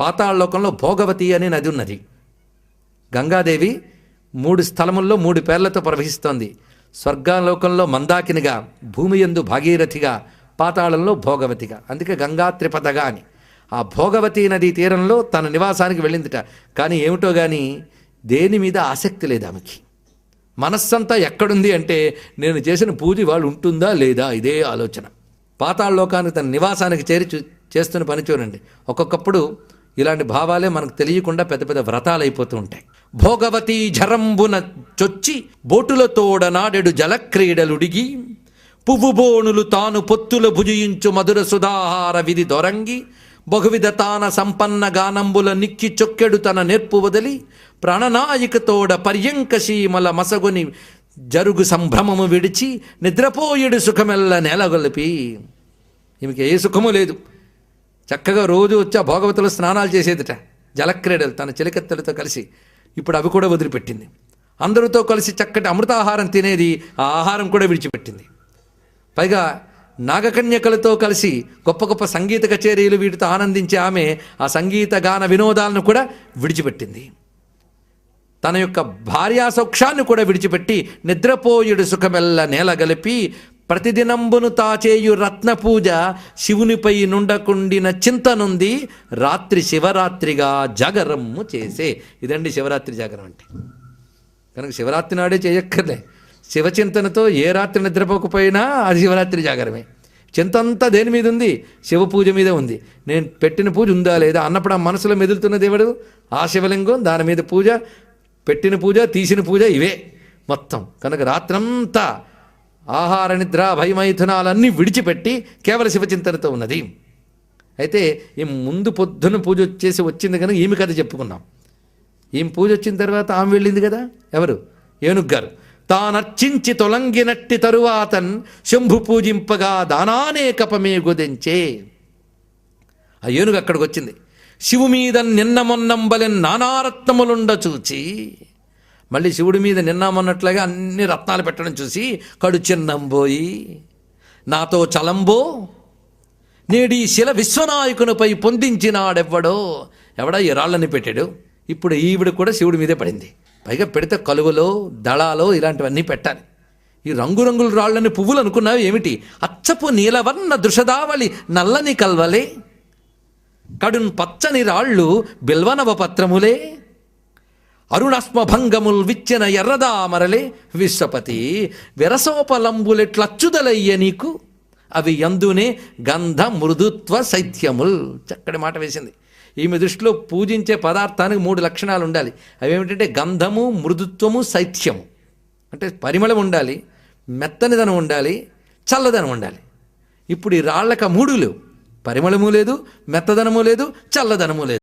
పాతాళలోకంలో భోగవతి అనే నది ఉన్నది. గంగాదేవి మూడు స్థలముల్లో మూడు పేర్లతో ప్రవహిస్తోంది. స్వర్గాలోకంలో మందాకినిగా భూమి యందు భాగీరథిగా పాతాళంలో భోగవతిగా. అందుకే గంగా త్రిపదగా అని. ఆ భోగవతి నది తీరంలో తన నివాసానికి వెళ్ళిందిట. కానీ ఏమిటో కానీ దేని మీద ఆసక్తి లేదు ఆమెకి. మనస్సంతా ఎక్కడుంది అంటే నేను చేసిన పూజ వాళ్ళు ఉంటుందా లేదా ఇదే ఆలోచన. పాతాళలోకానికి తన నివాసానికి చేరి చేస్తున్న పని చూడండి. ఒక్కొక్కప్పుడు ఇలాంటి భావాలే మనకు తెలియకుండా పెద్ద పెద్ద వ్రతాలు అయిపోతూ ఉంటాయి. భోగవతి జరంబున చొచ్చి బోటులతోడ నాడెడు జలక్రీడలుడిగి పువ్వు బోణులు తాను పొత్తుల భుజించు మధుర సుధాహార విధి దొరంగి బహువిధ తాన సంపన్న గానంబుల నిక్కి చొక్కెడు తన నేర్పు వదిలి ప్రాణనాయికతోడ పర్యంక సీమల మసగుని జరుగు సంభ్రమము విడిచి నిద్రపోయేడు సుఖమెల్ల నెలగొలిపి. ఈమెకి ఏ సుఖము లేదు. చక్కగా రోజు వచ్చి ఆ భోగవతులు స్నానాలు చేసేదిట. జలక్రీడలు తన చిలకత్తెలతో కలిసి. ఇప్పుడు అవి కూడా వదిలిపెట్టింది. అందరితో కలిసి చక్కటి అమృతాహారం తినేది ఆ ఆహారం కూడా విడిచిపెట్టింది. పైగా నాగకన్యకలతో కలిసి గొప్ప గొప్ప సంగీత కచేరీలు వీటితో ఆనందించే ఆమె ఆ సంగీత గాన వినోదాలను కూడా విడిచిపెట్టింది. తన యొక్క భార్యా సౌక్షాన్ని కూడా విడిచిపెట్టి నిద్రపోయుడు సుఖమెల్ల నేల గలిపి ప్రతిదినంబును తాచేయు రత్న పూజ శివునిపై నుండకుండిన చింతనుంది రాత్రి శివరాత్రిగా జాగరమ్ము చేసే. ఇదండి శివరాత్రి జాగరం అంటే. కనుక శివరాత్రి నాడే చేయక్కర్లే. శివచింతనతో ఏ రాత్రి నిద్రపోకపోయినా అది శివరాత్రి జాగరమే. చింత అంతా దేని మీద ఉంది? శివ పూజ మీద ఉంది. నేను పెట్టిన పూజ ఉందా లేదా అన్నప్పుడు ఆ మనసులో మెదులుతున్న దేవుడు ఆ శివలింగం దాని మీద పూజ పెట్టిన పూజ తీసిన పూజ ఇవే మొత్తం. కనుక రాత్రంతా ఆహార నిద్ర భయమైథునాలన్నీ విడిచిపెట్టి కేవల శివచింతనతో ఉన్నది. అయితే ఈ ముందు పొద్దున పూజ వచ్చేసి వచ్చింది కనుక ఈమె కథ చెప్పుకున్నాం. ఈమె పూజ వచ్చిన తర్వాత ఆమె వెళ్ళింది కదా? ఎవరు? ఏనుగు గారు తానర్చించి తొలంగినట్టి తరువాతన్ శంభు పూజింపగా దానానే కపమే గుదించే. ఆ ఏనుగు అక్కడికి వచ్చింది. శివు మీద నిన్న మొన్నంబలెన్ నానారత్నములుండ చూచి మళ్ళీ శివుడి మీద నిన్నామన్నట్లుగా అన్ని రత్నాలు పెట్టడం చూసి కడు చిన్నంబోయి నాతో చలంబో నేడి శిల విశ్వనాయకునిపై పొందించినాడెవ్వడో. ఎవడా ఈ రాళ్ళని పెట్టాడు? ఇప్పుడు ఈవిడ కూడా శివుడి మీదే పడింది. పైగా పెడితే కలువలో దళాలో ఇలాంటివన్నీ పెట్టాలి. ఈ రంగురంగుల రాళ్ళని పువ్వులు అనుకున్నావు ఏమిటి? అచ్చపు నీలవర్ణ దృషదావళి నల్లని కల్వలే. కడున్ పచ్చని రాళ్ళు బిల్వనవ పత్రములే అరుణస్మభంగముల్ విచ్చిన ఎర్రదామరలే విశ్వపతి విరసోపలంబులెట్లచ్చుదలయ్య నీకు? అవి ఎందునే గంధ మృదుత్వ శైత్యముల్ చక్కటి మాట వేసింది. ఈమె దృష్టిలో పూజించే పదార్థానికి మూడు లక్షణాలు ఉండాలి. అవి ఏమిటంటే గంధము మృదుత్వము శైత్యము అంటే పరిమళం ఉండాలి మెత్తనిదనం ఉండాలి చల్లదనం ఉండాలి. ఇప్పుడు ఈ రాళ్ళక మూడు లేవు. పరిమళము లేదు మెత్తదనము లేదు చల్లదనము లేదు.